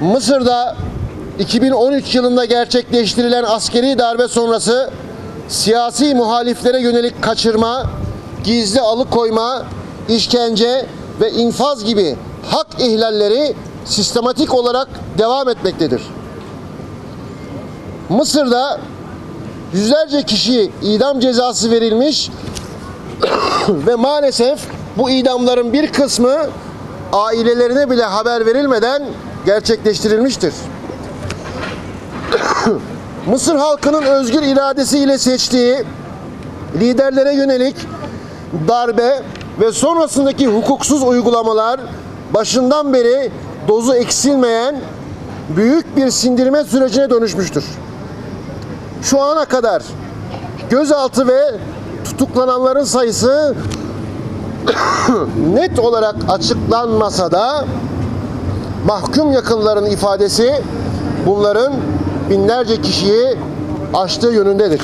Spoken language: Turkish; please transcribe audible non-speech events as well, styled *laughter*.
Mısır'da 2013 yılında gerçekleştirilen askeri darbe sonrası siyasi muhaliflere yönelik kaçırma, gizli alıkoyma, işkence ve infaz gibi hak ihlalleri sistematik olarak devam etmektedir. Mısır'da yüzlerce kişi idam cezası verilmiş *coughs* ve maalesef bu idamların bir kısmı ailelerine bile haber verilmeden gerçekleştirilmiştir. *coughs* Mısır halkının özgür iradesiyle seçtiği liderlere yönelik darbe ve sonrasındaki hukuksuz uygulamalar başından beri dozu eksilmeyen büyük bir sindirme sürecine dönüşmüştür. Şu ana kadar gözaltı ve tutuklananların sayısı *coughs* net olarak açıklanmasa da mahkum yakınların ifadesi bunların binlerce kişiyi aştığı yönündedir.